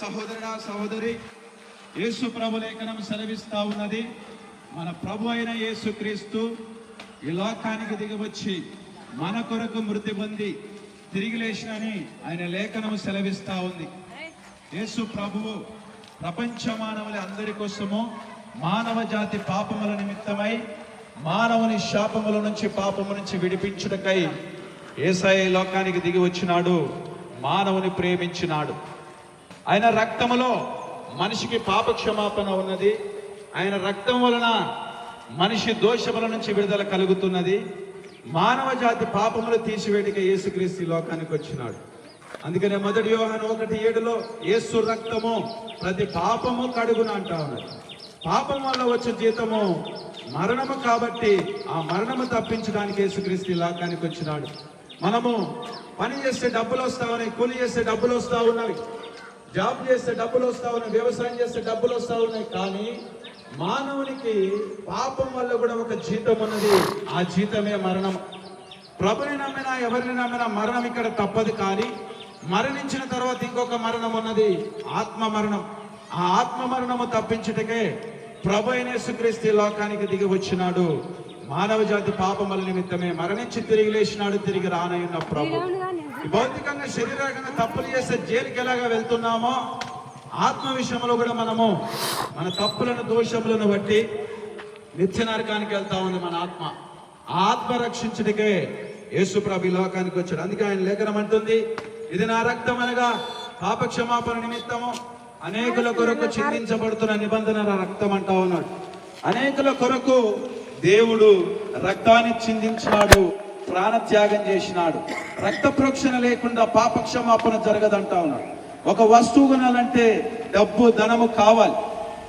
సహోదరుడా సహోదరి యేసు ప్రభు లేఖనం సెలవిస్తా ఉన్నది. మన ప్రభు అయిన యేసు క్రీస్తు ఈ లోకానికి దిగివచ్చి మన కొరకు మృతి పొంది తిరిగి లేచినని ఆయన లేఖనం సెలవిస్తా ఉంది. యేసు ప్రభువు ప్రపంచ మానవుల అందరి కోసము మానవ జాతి పాపముల నిమిత్తమై మానవుని శాపముల నుంచి పాపము నుంచి విడిపించుటకై ఏసఐ లోకానికి దిగి వచ్చినాడు మానవుని ప్రేమించినాడు. ఆయన రక్తములో మనిషికి పాప క్షమాపణ ఉన్నది. ఆయన రక్తం వలన మనిషి దోషముల నుంచి విడుదల కలుగుతున్నది. మానవ జాతి పాపములు తీసివేటిక యేసుక్రీస్తు లోకానికి వచ్చినాడు. అందుకనే మొదటి యోహాను ఒకటి ఏడులో యేసు రక్తము ప్రతి పాపము కడుగున అంటా ఉన్నది పాపం వల్ల వచ్చే జీతము మరణము కాబట్టి ఆ మరణము తప్పించడానికి యేసుక్రీస్తు లోకానికి వచ్చినాడు. మనము పని చేస్తే డబ్బులు వస్తా ఉన్నాయి కూలి చేస్తే డబ్బులు వస్తా ఉన్నవి. జాబ్ చేస్తే డబ్బులు వస్తూ ఉన్నాయి వ్యవసాయం చేస్తే డబ్బులు వస్తూ ఉన్నాయి కానీ మానవునికి పాపం వల్ల కూడా ఒక జీతం ఉన్నది. ఆ జీతమే మరణం. ప్రభుని నమ్మినా ఎవరిని నమ్మినా మరణం ఇక్కడ తప్పదు కానీ మరణించిన తర్వాత ఇంకొక మరణం ఉన్నది. ఆత్మ మరణం. ఆ ఆత్మ మరణము తప్పించుటకే ప్రభు అయిన లోకానికి దిగి వచ్చినాడు. మానవ జాతి పాపముల నిమిత్తమే మరణించి తిరిగి లేచినాడు తిరిగి రానయ్యున్న ప్రభు. భౌతికంగా శరీరంగా తప్పులు చేస్తే జైలుకి ఎలాగా వెళ్తున్నామో ఆత్మ విషయంలో కూడా మనము మన తప్పులను దోషములను బట్టి నిత్య నరకానికి వెళ్తా ఉంది మన ఆత్మ. ఆత్మ రక్షించడికే యేసు ప్రభు లోకానికి వచ్చాడు. అందుకే ఆయన లేఖనం అంటుంది ఇది నా రక్తం అనగా పాపక్షమాపణ నిమిత్తము. అనేకుల కొరకు చిందించబడుతున్న నిబంధన రక్తం అంటా ఉన్నాడు. అనేకుల కొరకు దేవుడు రక్తాన్ని చిందించినాడు. ప్రాణత్యాగం చేసినాడు. రక్త ప్రోక్షణ లేకుండా పాపక్షమాపణ జరగదంటా ఉన్నాడు. ఒక వస్తువు కొనాలంటే డబ్బు ధనము కావాలి.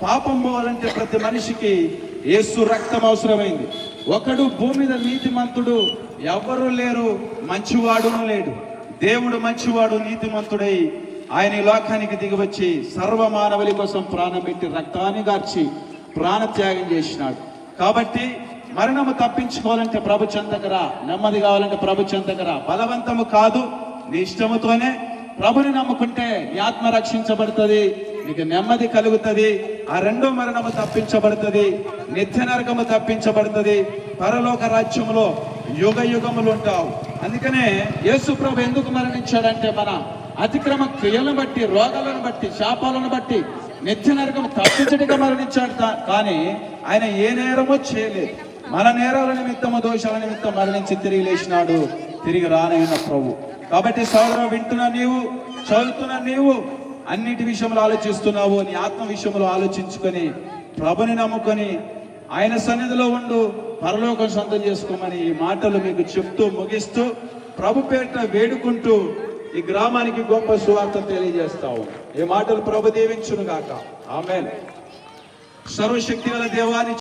పాపం పోవాలంటే ప్రతి మనిషికి యేసు రక్తం అవసరమైంది. ఒకడు భూమి మీద నీతిమంతుడు ఎవరు లేరు మంచివాడును లేడు. దేవుడు మంచివాడు నీతిమంతుడై ఆయన ఈ లోకానికి దిగివచ్చి సర్వ మానవుల కోసం ప్రాణం పెట్టి రక్తాన్ని గార్చి ప్రాణత్యాగం చేసినాడు. కాబట్టి మరణము తప్పించుకోవాలంటే ప్రభు చెంతకరా నెమ్మది కావాలంటే ప్రభు చెంతకరా. బలవంతము కాదు నీ ఇష్టముతోనే ప్రభుని నమ్ముకుంటే నీ ఆత్మ రక్షించబడుతుంది నీకు నెమ్మది కలుగుతుంది. ఆ రెండో మరణము తప్పించబడుతుంది నిత్య నరకము తప్పించబడుతుంది. పరలోక రాజ్యములో యుగ యుగములు ఉంటావు. అందుకనే యేసు ప్రభు ఎందుకు మరణించాడంటే మన అతిక్రమ క్రియలను బట్టి రోగాలను బట్టి శాపాలను బట్టి నిత్య నరకం తప్పించడిగా మరణించాడు కానీ ఆయన ఏ నేరమో చేయలేదు. మన నేరాల నిమిత్తము దోషాల నిమిత్తం మరణించి తిరిగి లేచినాడు. తిరిగి రానైన ప్రభు. కాబట్టి సోదరు వింటున్న నీవు చదువుతున్న నీవు అన్నిటి విషయంలో ఆలోచిస్తున్నావు. నీ ఆత్మ విషయంలో ఆలోచించుకొని ప్రభుని నమ్ముకొని ఆయన సన్నిధిలో ఉండు పరలోకం సొంతం చేసుకోమని ఈ మాటలు మీకు చెప్తూ ముగిస్తూ ప్రభు పేట వేడుకుంటూ ఈ గ్రామానికి గొప్ప సువార్త తెలియజేస్తావు. ఈ మాటలు ప్రభు దీవించును గాక ఆమె సర్వశక్తి గల దేవాన్ని